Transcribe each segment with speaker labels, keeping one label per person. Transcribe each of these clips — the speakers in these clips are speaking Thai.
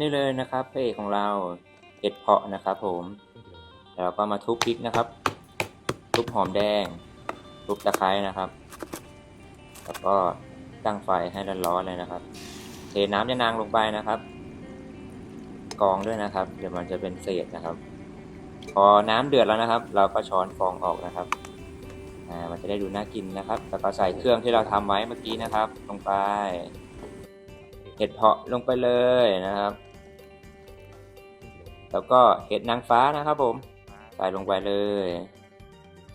Speaker 1: นี่เลยนะครับพระเอกของเราเห็ดเพาะนะครับผมแล้วเราก็มาทุบพริกนะครับ ทุบหอมแดง ทุบตะไคร้นะครับ แล้วก็ตั้งไฟให้ร้อนๆเลยนะครับ เทน้ำยะนางลงไปนะครับ กองด้วยนะครับ เดี๋ยวมันจะเป็นเศษนะครับ พอน้ำเดือดแล้วนะครับ เราก็ช้อนฟองออกนะครับอ่ามันจะได้ดูน่ากินนะครับ แล้วก็ใส่เครื่องที่เราทำไว้เมื่อกี้นะครับ ลงไปเห็ดเพาะลงไปเลยนะครับ แล้วก็เห็ดนางฟ้านะครับผม ใส่ลงไปเลย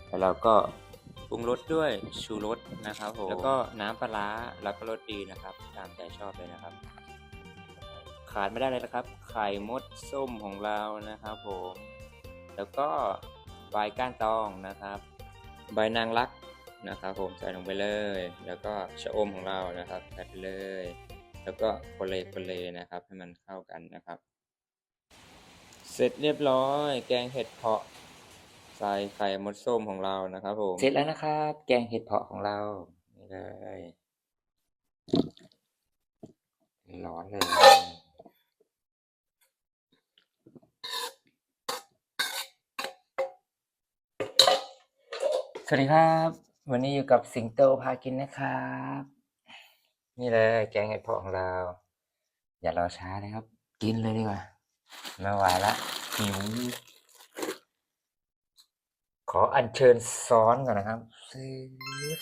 Speaker 1: แล้วเราก็ปรุงรสด้วยชูรสนะครับผม แล้วก็น้ำปลาร้าแล้วก็รสดีนะครับ ตามใจชอบเลยนะครับ ขาดไม่ได้เลยนะครับ ไข่มดส้มของเรานะครับผม แล้วก็ใบก้านตองนะครับ ใบนางรักนะครับผมใส่ลงไปเลย แล้วก็ชะอมของเรานะครับใส่ไปเลย แล้วก็คนเลคนเลนะครับ ให้มันเข้ากันนะครับ เสร็จเรียบร้อย แกงเห็ดเพาะใส่ไข่มดส้มของเรานะครับผม เสร็จแล้วนะครับ แกงเห็ดเพาะของเรา นี่เลยร้อนเลย สวัสดีครับ วันนี้อยู่กับสิงโตพากินนะครับ นี่เลยแกงเห็ดเพาะของเรา อย่ารอช้าเลยครับ กินเลยดีกว่า ไม่ไหวละหิว ขออัญเชิญซ้อนก่อนนะครับซื้อ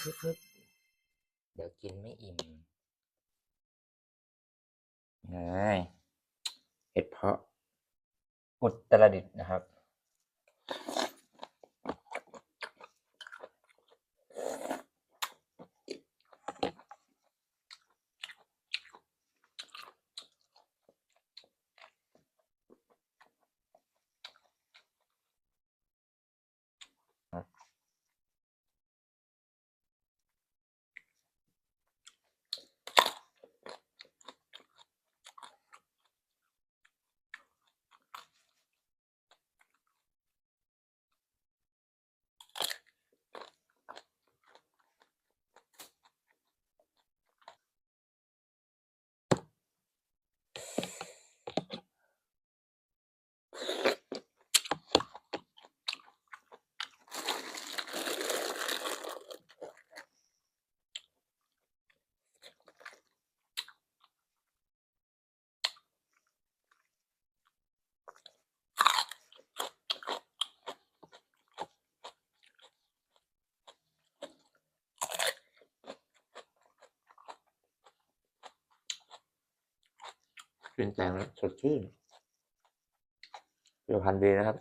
Speaker 1: ฟึบเดี๋ยวกินไม่อิ่มเลยเห็ดเพาะอุตรดิตนะครับ ชื่นใจแล้วสดชื่นเปรี้ยวพันดีนะครับ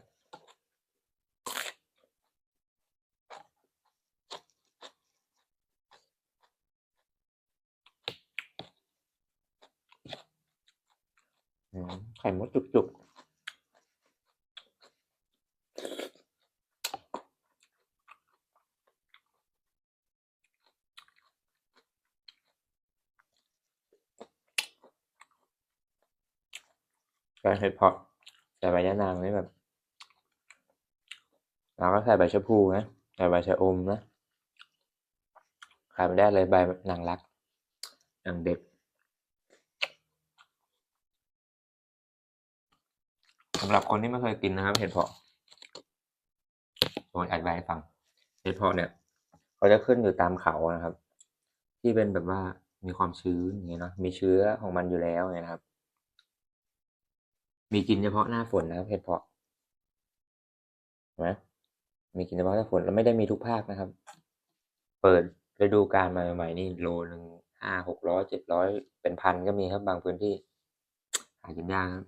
Speaker 1: ไข่มดจุกๆ การเห็ดเพาะใส่ใบยะนางนี่แบบเราก็ใส่ใบชะพูนะใส่ใบชะอมนะขาดไม่ได้เลยใบนางรักอย่างเด็ดสำหรับคนที่ไม่เคยกินนะครับ เห็ดเพาะผมอธิบายให้ฟัง เห็ดเพาะเนี่ยเขาจะขึ้นอยู่ตามเขานะครับ ที่เป็นแบบว่ามีความชื้นอย่างเงี้ยเนาะมีเชื้อของมันอยู่แล้วเนี่ยนะครับ มีกินเฉพาะหน้าฝนนะครับเห็ดเพาะเห็นไหมมีกินเฉพาะหน้าฝนแล้วไม่ได้มีทุกภาคนะครับ เปิดฤดูกาลมาใหม่ๆนี่โลหนึ่งห้าหกร้อยเจ็ดร้อยเป็นพันก็มีครับบางพื้นที่หากินยากครับ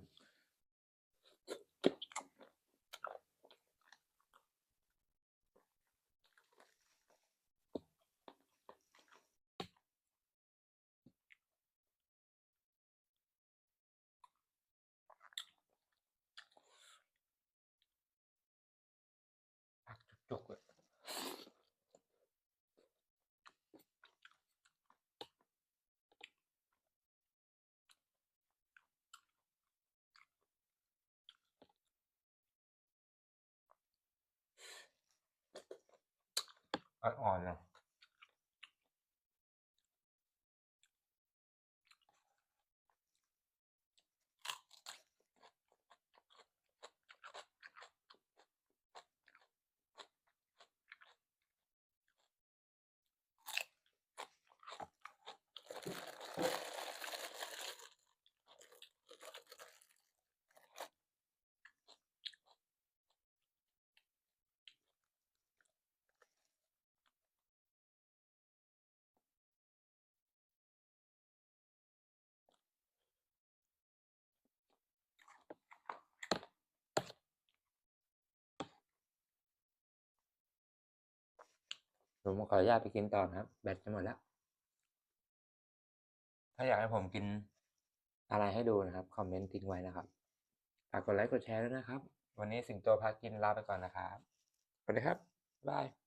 Speaker 1: อ่อนๆ ผมขออนุญาตไปกินต่อนะครับ แบตจะหมดแล้ว ถ้าอยากให้ผมกินอะไรให้ดูนะครับ คอมเมนต์ทิ้งไว้นะครับฝากกดไลค์กดแชร์ด้วยนะครับ วันนี้สิงโตพากินลาไปก่อนนะครับสวัสดีครับบ๊ายบาย